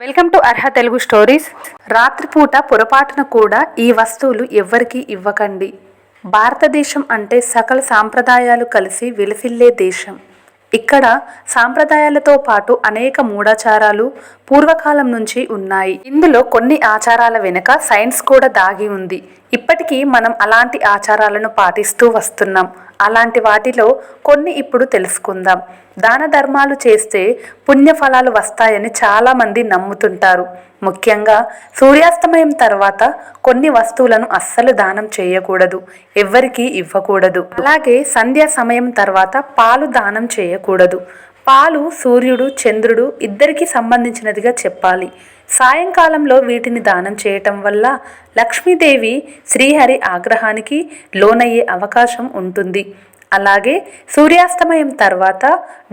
Welcome to Arha Telugu stories. రాత్రిపూట పొరపాటున కూడా ఈ వస్తువులు ఎవ్వరికీ ఇవ్వకండి. భారతదేశం అంటే సకల సాంప్రదాయాలు కలిసి విలసిల్లే దేశం. ఇక్కడ సాంప్రదాయాలతో పాటు అనేక మూఢాచారాలు పూర్వకాలం నుంచి ఉన్నాయి. ఇందులో కొన్ని ఆచారాల వెనుక సైన్స్ కూడా దాగి ఉంది. ఇప్పటికీ మనం అలాంటి ఆచారాలను పాటిస్తూ వస్తున్నాం. అలాంటి వాటిలో కొన్ని ఇప్పుడు తెలుసుకుందాం. దాన ధర్మాలు చేస్తే పుణ్యఫలాలు వస్తాయని చాలామంది నమ్ముతుంటారు. ముఖ్యంగా సూర్యాస్తమయం తర్వాత కొన్ని వస్తువులను అస్సలు దానం చేయకూడదు. ఎవ్వరికీ ఇవ్వకూడదు. అలాగే సంధ్యా సమయం తర్వాత పాలు దానం చేయకూడదు. పాలు సూర్యుడు చంద్రుడు ఇద్దరికి సంబంధించినదిగా చెప్పాలి. సాయంకాలంలో వీటిని దానం చేయటం వల్ల లక్ష్మీదేవి శ్రీహరి ఆగ్రహానికి లోనయ్యే అవకాశం ఉంటుంది. అలాగే సూర్యాస్తమయం తర్వాత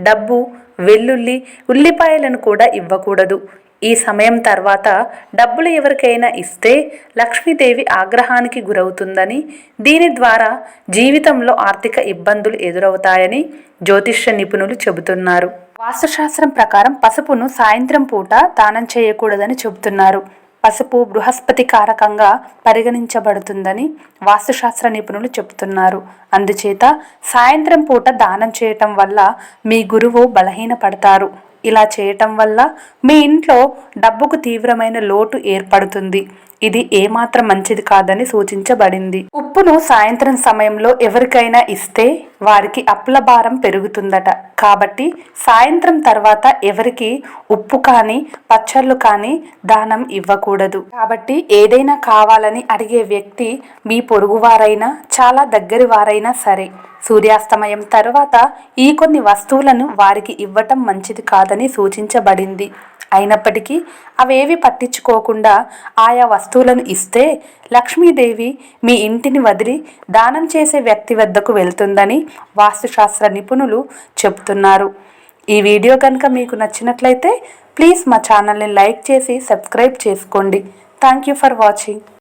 డబ్బు వెల్లుల్లి ఉల్లిపాయలను కూడా ఇవ్వకూడదు. ఈ సమయం తర్వాత డబ్బులు ఎవరికైనా ఇస్తే లక్ష్మీదేవి ఆగ్రహానికి గురవుతుందని దీని ద్వారా జీవితంలో ఆర్థిక ఇబ్బందులు ఎదురవుతాయని జ్యోతిష్య నిపుణులు చెబుతున్నారు. వాస్తుశాస్త్రం ప్రకారం పసుపును సాయంత్రం పూట దానం చేయకూడదని చెబుతున్నారు. పసుపు బృహస్పతి కారకంగా పరిగణించబడుతుందని వాస్తుశాస్త్ర నిపుణులు చెబుతున్నారు. అందుచేత సాయంత్రం పూట దానం చేయటం వల్ల మీ గురువు బలహీనపడతారు. ఇలా చేయటం వల్ల మీ ఇంట్లో డబ్బుకు తీవ్రమైన లోటు ఏర్పడుతుంది. ఇది ఏమాత్రం మంచిది కాదని సూచించబడింది. ఉప్పును సాయంత్రం సమయంలో ఎవరికైనా ఇస్తే వారికి అప్పుల భారం పెరుగుతుందట. కాబట్టి సాయంత్రం తర్వాత ఎవరికి ఉప్పు కానీ పచ్చళ్ళు కానీ దానం ఇవ్వకూడదు. కాబట్టి ఏదైనా కావాలని అడిగే వ్యక్తి మీ పొరుగువారైనా చాలా దగ్గరి వారైనా సరే సూర్యాస్తమయం తర్వాత ఈ కొన్ని వస్తువులను వారికి ఇవ్వటం మంచిది కాదని సూచించబడింది. అయినప్పటికీ అవేవి పట్టించుకోకుండా ఆయా వస్తువులను ఇస్తే లక్ష్మీదేవి మీ ఇంటిని వదిలి దానం చేసే వ్యక్తి వద్దకు వెళ్తుందని వాస్తుశాస్త్ర నిపుణులు చెబుతున్నారు. ఈ వీడియో కనుక మీకు నచ్చినట్లయితే ప్లీజ్ మా ఛానల్ని లైక్ చేసి సబ్స్క్రైబ్ చేసుకోండి. Thank you for watching.